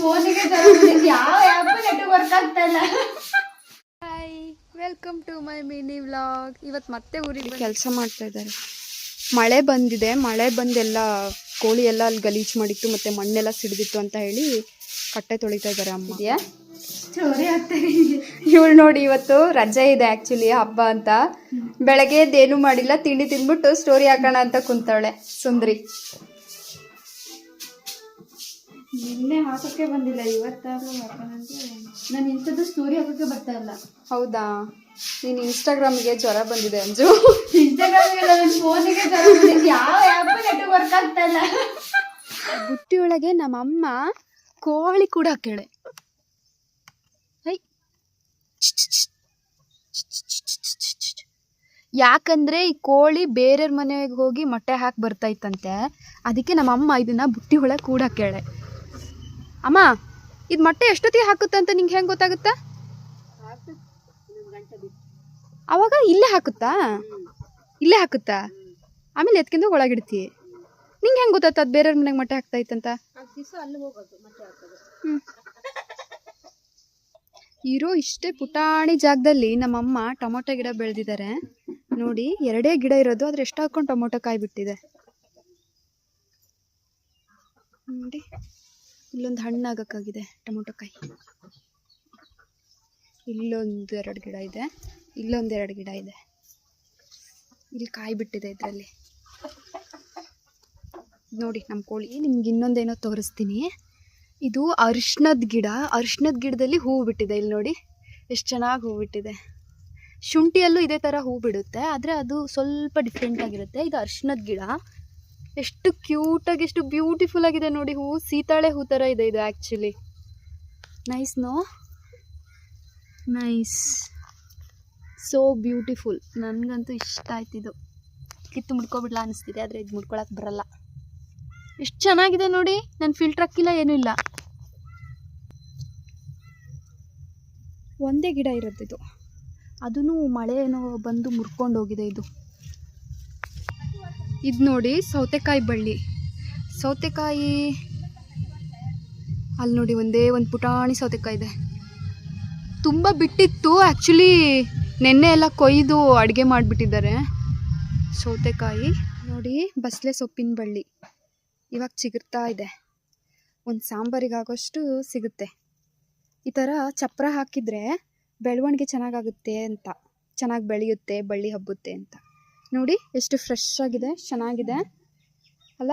ಫೋನಿಗೆ ಯಾವ app net work ಆಗ್ತಾ ಇಲ್ಲ hi welcome to my mini vlog ಇವತ್ತು ಮತ್ತೆ ಊರಿಗೆ ಕೆಲಸ ಮಾಡ್ತಾ ಇದ್ದಾರೆ. ಮಳೆ ಬಂದಿದೆ. ಮಳೆ ಬಂದೆಲ್ಲ ಕೋಳಿ ಎಲ್ಲ ಅಲ್ಲಿ ಗಲೀಜು ಮಾಡಿತ್ತು ಮತ್ತೆ ಮಣ್ಣೆಲ್ಲ ಸಿಡಿದಿತ್ತು ಅಂತ ಹೇಳಿ ಕಟ್ಟೆ ತೊಳಿತಾ ಇದ್ದಾರೆ ಅಮ್ಮ. ಇವಳು ನೋಡಿ ಇವತ್ತು ರಜೆ ಇದೆ ಆಕ್ಚುಲಿ ಹಬ್ಬ ಅಂತ. ಬೆಳಗ್ಗೆ ಏನು ಮಾಡಿಲ್ಲ ತಿಂಡಿ ತಿಂದ್ಬಿಟ್ಟು ಸ್ಟೋರಿ ಹಾಕೋಣ ಅಂತ ಕುಂತಾಳೆ ಸುಂದ್ರಿ. ನಿನ್ನೆ ಹಾಕೋಕ್ಕೆ ಬಂದಿಲ್ಲ ಇವತ್ತಾದ್ರೂ ಹಾಕೋಣಂತೆ ನಾನು ಇಂಥದ್ದು ಸ್ಟೋರಿ ಹಾಕೋಕ್ಕೆ ಬರ್ತಾ ಇಲ್ಲ. ಹೌದಾ? ನೀನು ಇನ್ಸ್ಟಾಗ್ರಾಮಿಗೆ ಜ್ವರ ಬಂದಿದೆ ಅಂಜು. ಇನ್ಸ್ಟಾಗ್ರಾಮ್ಗೆಲ್ಲ ನನ್ನ ಫೋನಿಗೆ ಯಾವ ಆ್ಯಪ್ ನೆಟ್ ವರ್ಕ್ ಆಗ್ತಾ ಇಲ್ಲ. ಬುಟ್ಟಿ ಒಳಗೆ ನಮ್ಮಮ್ಮ ಕೋಳಿ ಕೂಡ ಕೇಳೆ ಯಾಕಂದ್ರೆ ಈ ಕೋಳಿ ಬೇರೆಯವ್ರ ಮನೆಗೆ ಹೋಗಿ ಮೊಟ್ಟೆ ಹಾಕಿ ಬರ್ತೈತಂತೆ ಅದಕ್ಕೆ ನಮ್ಮಮ್ಮ ಇದನ್ನ ಬುಟ್ಟಿ ಒಳಗೆ ಕೂಡ ಹಾಕ್ಯಾಳೆ. ಅಮ್ಮ, ಇದು ಮೊಟ್ಟೆ ಎಷ್ಟೊತ್ತಿಗೆ ಹಾಕುತ್ತೆ ಅಂತ ನಿಂಗೆ ಹೆಂಗೆ ಗೊತ್ತಾಗುತ್ತಾ? ಅವಾಗ ಇಲ್ಲೇ ಹಾಕುತ್ತಾ? ಇಲ್ಲೇ ಹಾಕುತ್ತಾ? ಆಮೇಲೆ ಎತ್ಕಿಂದ ಒಳಗಿಡ್ತಿ. ನಿಂಗೆ ಹೆಂಗೆ ಗೊತ್ತಾಯ್ತು ಅದು ಬೇರೆಯವ್ರ ಮನೆಗೆ ಮೊಟ್ಟೆ ಹಾಕ್ತಾ ಇತ್ತಂತ? ಇರೋ ಇಷ್ಟೇ ಪುಟಾಣಿ ಜಾಗದಲ್ಲಿ ನಮ್ಮಮ್ಮ ಟೊಮೊಟೊ ಗಿಡ ಬೆಳೆದಿದ್ದಾರೆ ನೋಡಿ, ಎರಡೇ ಗಿಡ ಇರೋದು, ಆದ್ರೆ ಎಷ್ಟು ಹಾಕೊಂಡು ಟೊಮೊಟೊ ಕಾಯಿ ಬಿಟ್ಟಿದೆ ನೋಡಿ. ಇಲ್ಲೊಂದು ಹಣ್ಣಾಗಕ್ಕಾಗಿದೆ ಟೊಮೊಟೊ ಕಾಯಿ ಇಲ್ಲೊಂದು ಎರಡು ಗಿಡ ಇದೆ, ಇಲ್ಲೊಂದು ಎರಡು ಗಿಡ ಇದೆ. ಇಲ್ಲಿ ಕಾಯಿ ಬಿಟ್ಟಿದೆ ಇದರಲ್ಲಿ. ನೋಡಿ, ನಮ್ಮ ಕೋಳಿ, ನಿಮ್ಗೆ ಇನ್ನೊಂದೇನೋ ತೋರಿಸ್ತೀನಿ. ಇದು ಅರಿಶಿನದ ಗಿಡ ಅರಿಶಿನದ ಗಿಡದಲ್ಲಿ ಹೂವು ಬಿಟ್ಟಿದೆ ಇಲ್ಲಿ ನೋಡಿ. ಎಷ್ಟು ಚೆನ್ನಾಗಿ ಹೂವು ಬಿಟ್ಟಿದೆ. ಶುಂಠಿಯಲ್ಲೂ ಇದೇ ಥರ ಹೂ ಬಿಡುತ್ತೆ, ಆದರೆ ಅದು ಸ್ವಲ್ಪ ಡಿಫ್ರೆಂಟ್ ಆಗಿರುತ್ತೆ. ಇದು ಅರಿಶಿನದ ಗಿಡ ಎಷ್ಟು ಕ್ಯೂಟಾಗಿ ಎಷ್ಟು ಬ್ಯೂಟಿಫುಲ್ ಆಗಿದೆ ನೋಡಿ. ಹೂ, ಸೀತಾಳೆ ಹೂ ಥರ ಇದೆ ಇದು actually nice no nice so beautiful ನನಗಂತೂ ಇಷ್ಟ ಆಯ್ತಿದು ಕಿತ್ತು ಮುಡ್ಕೊಬಿಡ್ಲ ಅನಿಸ್ತಿದೆ, ಆದರೆ ಇದು ಮುಡ್ಕೊಳಕ್ಕೆ ಬರಲ್ಲ. ಎಷ್ಟು ಚೆನ್ನಾಗಿದೆ ನೋಡಿ. ನಾನು ಫಿಲ್ಟರ್ ಹಾಕಿಲ್ಲ, ಏನೂ ಇಲ್ಲ. ಒಂದೇ ಗಿಡ ಇರುತ್ತೆ ಇದು. ಅದೂ ಮಳೆ ಏನೋ ಬಂದು ಮುರ್ಕೊಂಡು ಹೋಗಿದೆ ಇದು. ಇದು ನೋಡಿ ಸೌತೆಕಾಯಿ ಬಳ್ಳಿ. ಸೌತೆಕಾಯಿ ಅಲ್ಲಿ ನೋಡಿ ಒಂದೇ ಒಂದು ಪುಟಾಣಿ ಸೌತೆಕಾಯಿ ಇದೆ. ತುಂಬ ಬಿಟ್ಟಿತ್ತು. ಆ್ಯಕ್ಚುಲಿ ನೆನ್ನೆ ಎಲ್ಲ ಕೊಯ್ದು ಅಡುಗೆ ಮಾಡಿಬಿಟ್ಟಿದ್ದಾರೆ. ಸೌತೆಕಾಯಿ ನೋಡಿ ಬಸಳೆ ಸೊಪ್ಪಿನ ಬಳ್ಳಿ. ಇವಾಗ ಚಿಗುರ್ತಾ ಇದೆ. ಒಂದು ಸಾಂಬಾರಿಗಾಗೋಷ್ಟು ಸಿಗುತ್ತೆ. ಈ ಥರ ಚಪ್ರ ಹಾಕಿದರೆ ಬೆಳವಣಿಗೆ ಚೆನ್ನಾಗಾಗುತ್ತೆ ಅಂತ. ಚೆನ್ನಾಗಿ ಬೆಳೆಯುತ್ತೆ, ಬಳ್ಳಿ ಹಬ್ಬುತ್ತೆ ಅಂತ. ನೋಡಿ ಎಷ್ಟು ಫ್ರೆಶ್ ಆಗಿದೆ ಚೆನ್ನಾಗಿದೆ ಅಲ್ಲ?